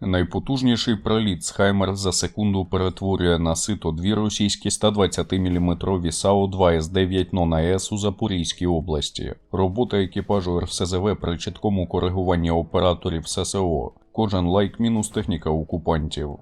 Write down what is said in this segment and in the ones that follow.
Найпотужніший приліт з Хаймер за секунду перетворює на сито дві російські 120-мм САУ-2 С-9 НОНАЕС у Запорізькій області. Робота екіпажу РСЗВ при чіткому коригуванні операторів ССО. Кожен лайк мінус техніка окупантів.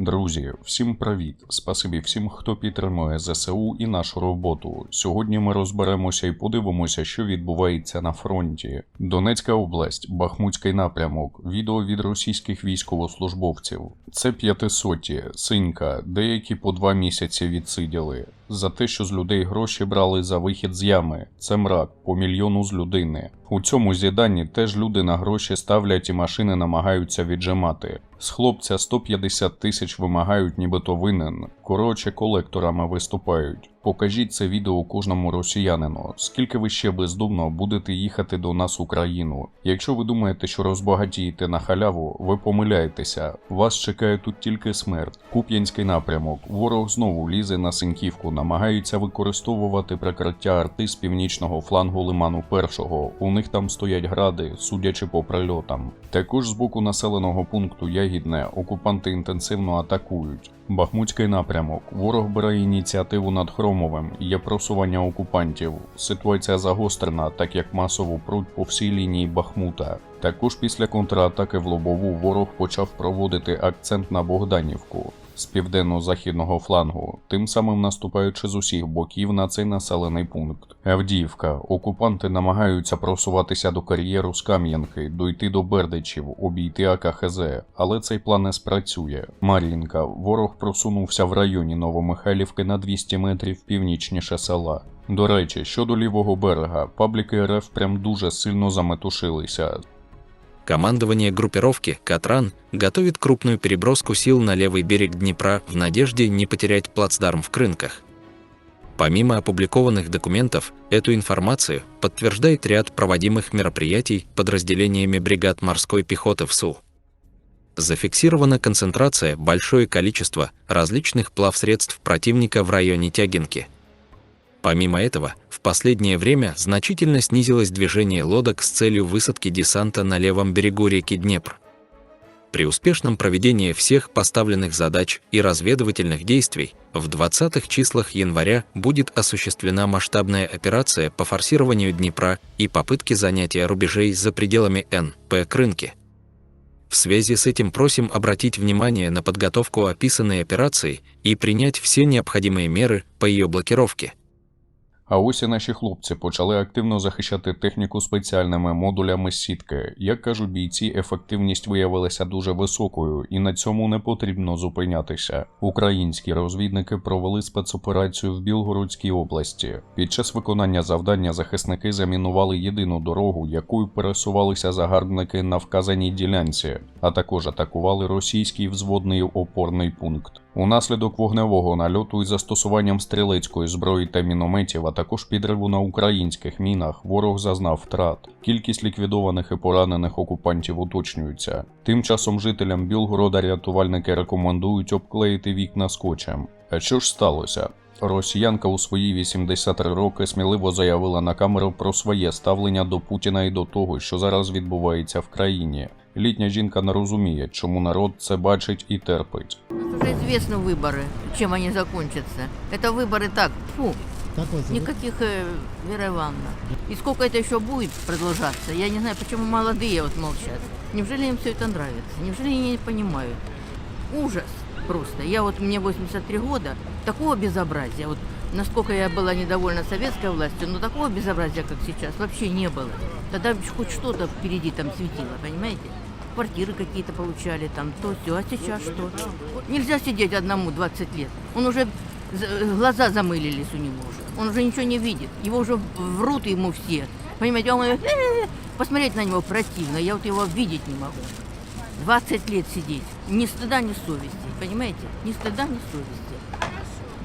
Друзі, всім привіт! Спасибі всім, хто підтримує ЗСУ і нашу роботу. Сьогодні ми розберемося і подивимося, що відбувається на фронті. Донецька область, Бахмутський напрямок, відео від російських військовослужбовців. Це п'ятисоті, синька, деякі по два місяці відсиділи. За те, що з людей гроші брали за вихід з ями. Це мрак, по мільйону з людини. У цьому зіданні теж люди на гроші ставлять і машини намагаються віджимати. З хлопця 150 тисяч вимагають, нібито винен. Коротше, колекторами виступають. Покажіть це відео кожному росіянину. Скільки ви ще бездумно будете їхати до нас в Україну? Якщо ви думаєте, що розбагатієте на халяву, ви помиляєтеся. Вас чекає тут тільки смерть. Куп'янський напрямок. Ворог знову лізе на Синьківку, намагається використовувати прикриття арти з північного флангу лиману першого. У них там стоять гради, судячи по прильотам. Також з боку населеного пункту Ягідне окупанти інтенсивно атакують. Бахмутський напрямок. Ворог бере ініціативу над Хромовим. Є просування окупантів. Ситуація загострена, так як масово пруть по всій лінії Бахмута. Також після контратаки в Лобову ворог почав проводити акцент на Богданівку з південно-західного флангу, тим самим наступаючи з усіх боків на цей населений пункт. Авдіївка. Окупанти намагаються просуватися до кар'єру з Кам'янки, дойти до Бердичів, обійти АКХЗ, але цей план не спрацює. Мар'їнка. Ворог просунувся в районі Новомихайлівки на 200 метрів північніше села. До речі, щодо лівого берега, пабліки РФ прям дуже сильно заметушилися. Командование группировки «Катран» готовит крупную переброску сил на левый берег Днепра в надежде не потерять плацдарм в Крынках. Помимо опубликованных документов, эту информацию подтверждает ряд проводимых мероприятий подразделениями бригад морской пехоты ВСУ. Зафиксирована концентрация большое количество различных плавсредств противника в районе Тягинки. Помимо этого, в последнее время значительно снизилось движение лодок с целью высадки десанта на левом берегу реки Днепр. При успешном проведении всех поставленных задач и разведывательных действий в 20-х числах января будет осуществлена масштабная операция по форсированию Днепра и попытке занятия рубежей за пределами НП Крынки. В связи с этим просим обратить внимание на подготовку описанной операции и принять все необходимые меры по ее блокировке. А ось і наші хлопці почали активно захищати техніку спеціальними модулями сітки. Як кажуть бійці, ефективність виявилася дуже високою, і на цьому не потрібно зупинятися. Українські розвідники провели спецоперацію в Білгородській області. Під час виконання завдання захисники замінували єдину дорогу, якою пересувалися загарбники на вказаній ділянці, а також атакували російський взводний опорний пункт. Унаслідок вогневого нальоту із застосуванням стрілецької зброї та мінометів, а також підриву на українських мінах, ворог зазнав втрат. Кількість ліквідованих і поранених окупантів уточнюється. Тим часом жителям Білгорода рятувальники рекомендують обклеїти вікна скотчем. А що ж сталося? Росіянка у свої 83 роки сміливо заявила на камеру про своє ставлення до Путіна і до того, що зараз відбувається в країні. Літня жінка не розуміє, чому народ це бачить і терпить. Уже известны выборы, чем они закончатся. Это выборы так, фу, Как вас зовут? никаких, э, Вера Ивановна. И сколько это еще будет продолжаться, я не знаю, почему молодые вот молчат. Неужели им все это нравится? Неужели они не понимают? Ужас просто. Я вот, мне 83 года, такого безобразия, вот насколько я была недовольна советской властью, но такого безобразия, как сейчас, вообще не было. Тогда хоть что-то впереди там светило, понимаете? Квартиры какие-то получали, там то все, а сейчас что? Нельзя сидеть одному 20 лет. Он уже за- глаза замылились у него уже. Он уже ничего не видит. Его уже врут ему все. Понимаете, он говорит, «Э-э-э». посмотреть на него противно. Я вот его видеть не могу. 20 лет сидеть. Ни стыда, ни совести. Понимаете? Ни стыда, ни совести.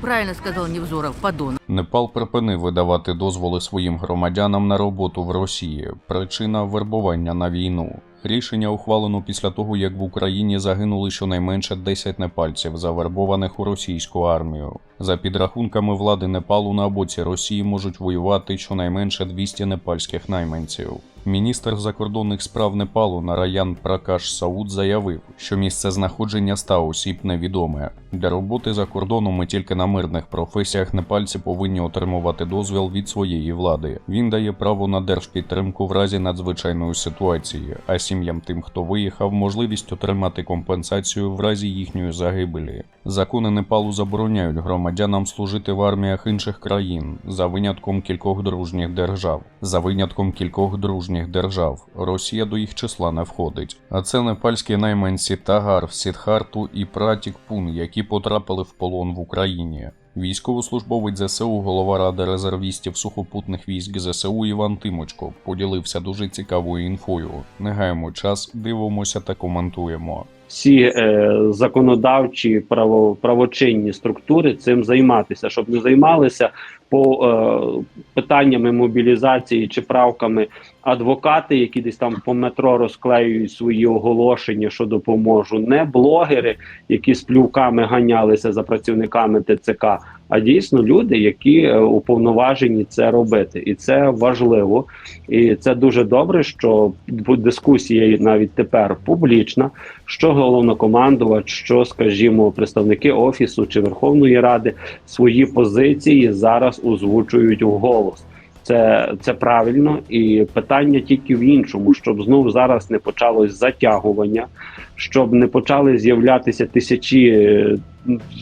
Правильно сказал Невзоров, подонок. Непал припинив видавати дозволи своїм громадянам на роботу в Росії. Причина вербування на війну. Рішення ухвалено після того, як в Україні загинули щонайменше 10 непальців, завербованих у російську армію. За підрахунками влади Непалу на боці Росії можуть воювати щонайменше 200 непальських найманців. Міністр закордонних справ Непалу Нараян Пракаш Сауд заявив, що місце знаходження ста осіб невідоме. Для роботи за кордоном і тільки на мирних професіях непальці повинні отримувати дозвіл від своєї влади. Він дає право на держпідтримку в разі надзвичайної ситуації, а сім'ям тим, хто виїхав, можливість отримати компенсацію в разі їхньої загибелі. Закони Непалу забороняють громадянам служити в арміях інших країн за винятком кількох дружніх держав. За винятком кількох дружніх держав Росія до їх числа не входить. А це непальські найманці Тагар, Сідхарту і Пратік Пун, які потрапили в полон в Україні. Військовослужбовець ЗСУ, голова ради резервістів сухопутних військ ЗСУ Іван Тимочко поділився дуже цікавою інфою. Не гаємо час, дивимося та коментуємо. всі е, законодавчі право, правочинні структури цим займатися, щоб не займалися по е, питаннями мобілізації чи правками адвокати, які десь там по метро розклеюють свої оголошення, що допоможу, не блогери, які з плювками ганялися за працівниками ТЦК, а дійсно люди, які е, уповноважені це робити, і це важливо. І це дуже добре, що дискусія навіть тепер публічна, що головнокомандувач, що, скажімо, представники офісу чи Верховної Ради свої позиції зараз озвучують вголос. Це, це правильно, і питання тільки в іншому, щоб знов зараз не почалось затягування, щоб не почали з'являтися тисячі е,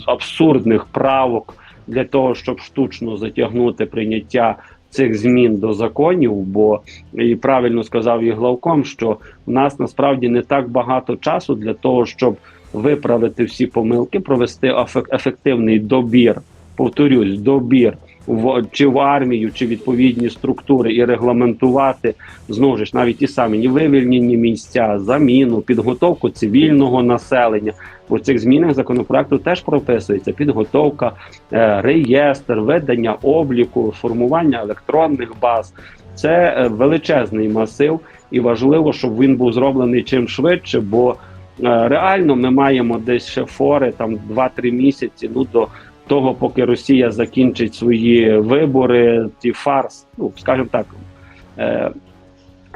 абсурдних правок для того, щоб штучно затягнути прийняття цих змін до законів. Бо і правильно сказав і главком, що в нас насправді не так багато часу для того, щоб виправити всі помилки, провести ефек- ефективний добір. Повторюсь, добір в чи в армію, чи відповідні структури і регламентувати знову ж навіть ті самі ні вивільнені місця, заміну, підготовку цивільного населення. У цих змінах законопроекту теж прописується підготовка, е, реєстр, ведення обліку, формування електронних баз. Це е, величезний масив, і важливо, щоб він був зроблений чим швидше, бо е, реально ми маємо десь ще фори там 2-3 місяці. Ну до того, поки Росія закінчить свої вибори, ті фарс, ну скажімо так. Е,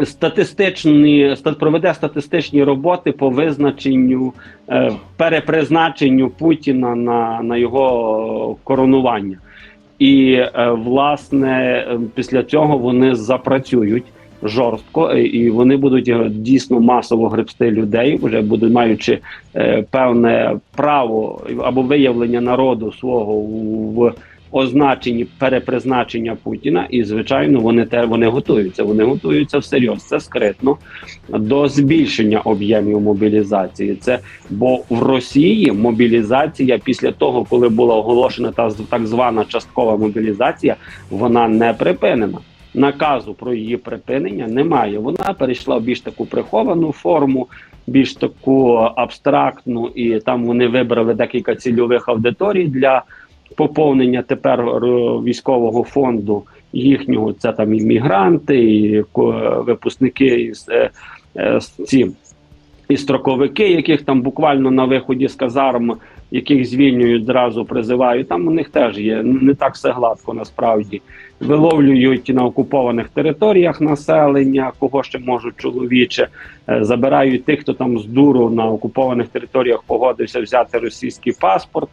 Статистичні ста- проведе статистичні роботи по визначенню е, перепризначенню Путіна на, на його коронування, і е, власне після цього вони запрацюють жорстко, е, і вони будуть е, дійсно масово гребсти людей, вже будуть маючи е, певне право або виявлення народу свого в означенні перепризначення Путіна, і звичайно, вони те вони готуються. Вони готуються всерйоз. Це скритно до збільшення об'ємів мобілізації. Це бо в Росії мобілізація після того, коли була оголошена та так звана часткова мобілізація, вона не припинена. Наказу про її припинення немає. Вона перейшла в більш таку приховану форму, більш таку абстрактну, і там вони вибрали декілька цільових аудиторій для поповнення тепер е, військового фонду їхнього. Це там і мігранти, і випускники е, е, ці і строковики, яких там буквально на виході з казарм, яких звільнюють зразу призивають. Там у них теж є не так все гладко насправді. Виловлюють на окупованих територіях населення, кого ще можуть чоловіче, е, забирають тих, хто там з дуру на окупованих територіях погодився взяти російський паспорт.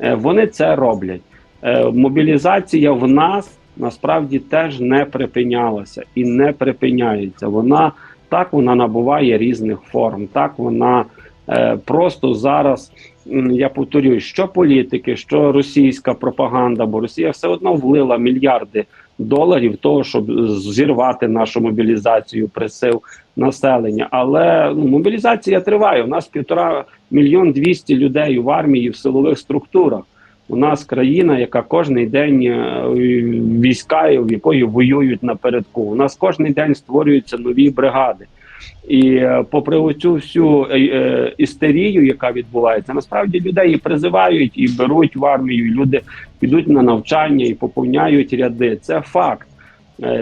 Е, Вони це роблять. Е, Мобілізація в нас насправді теж не припинялася і не припиняється. Вона так вона набуває різних форм. Так вона просто зараз. Я повторюю, що політики, що російська пропаганда, бо Росія все одно влила мільярди доларів того, щоб зірвати нашу мобілізацію, присил населення. Але ну, мобілізація триває. У нас півтора мільйон двісті людей в армії в силових структурах. У нас країна, яка кожен день е, війська, в якої воюють напередку. У нас кожен день створюються нові бригади. І е, попри оцю всю е, е, істерію, яка відбувається, насправді людей і призивають і беруть в армію. і Люди підуть на навчання і поповняють ряди. Це факт.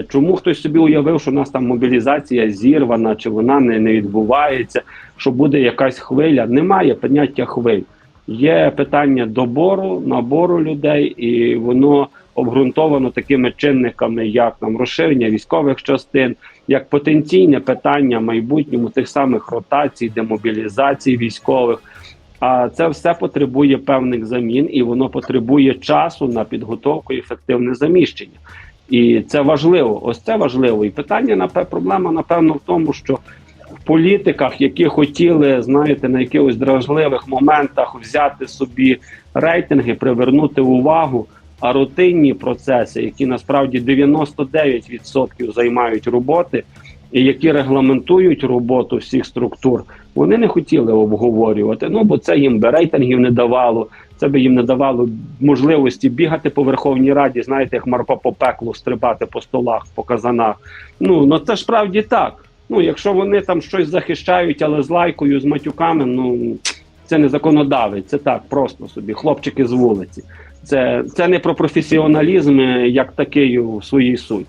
Чому хтось собі уявив, що у нас там мобілізація зірвана, чи вона не, не відбувається, що буде якась хвиля? Немає поняття хвиль. Є питання добору, набору людей, і воно обґрунтовано такими чинниками, як там розширення військових частин, як потенційне питання майбутньому тих самих ротацій, демобілізації військових. А це все потребує певних замін, і воно потребує часу на підготовку і ефективне заміщення. І це важливо. Ось це важливо. І питання напе- проблема, напевно, в тому, що в політиках, які хотіли, знаєте, на якихось дражливих моментах взяти собі рейтинги, привернути увагу, а рутинні процеси, які насправді 99% займають роботи, і які регламентують роботу всіх структур, вони не хотіли обговорювати. Ну бо це їм би рейтингів не давало. Це би їм не давало можливості бігати по Верховній Раді, знаєте, як Марпа по пеклу стрибати по столах, по казанах. Ну ну це ж справді так. Ну, якщо вони там щось захищають, але з лайкою, з матюками, ну це не законодавець, це так, просто собі, хлопчики з вулиці. Це, це не про професіоналізм е, як такий у своїй суті.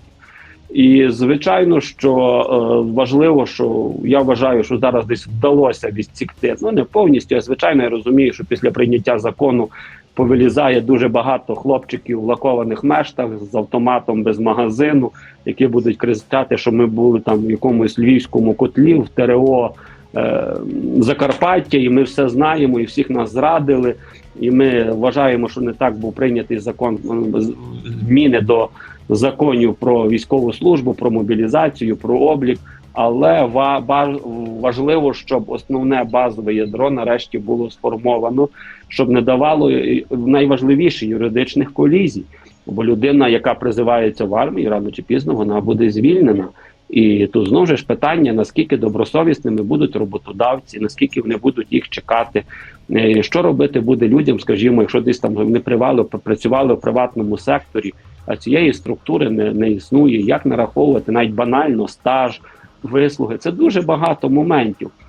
І звичайно, що е, важливо, що я вважаю, що зараз десь вдалося відсікти. Ну не повністю, а звичайно, я розумію, що після прийняття закону повилізає дуже багато хлопчиків в лакованих мештах з автоматом без магазину, які будуть кричати, що ми були там в якомусь львівському котлі в ТРО е, Закарпаття, і ми все знаємо, і всіх нас зрадили. І ми вважаємо, що не так був прийнятий закон зміни до законів про військову службу, про мобілізацію, про облік. Але ва- важливо, щоб основне базове ядро нарешті було сформовано, щоб не давало найважливіше юридичних колізій. Бо людина, яка призивається в армії, рано чи пізно вона буде звільнена. І тут знову ж питання: наскільки добросовісними будуть роботодавці, наскільки вони будуть їх чекати. Е, Що робити буде людям, скажімо, якщо десь там вони привали, працювали в приватному секторі, а цієї структури не, не існує. Як нараховувати навіть банально стаж, вислуги? Це дуже багато моментів.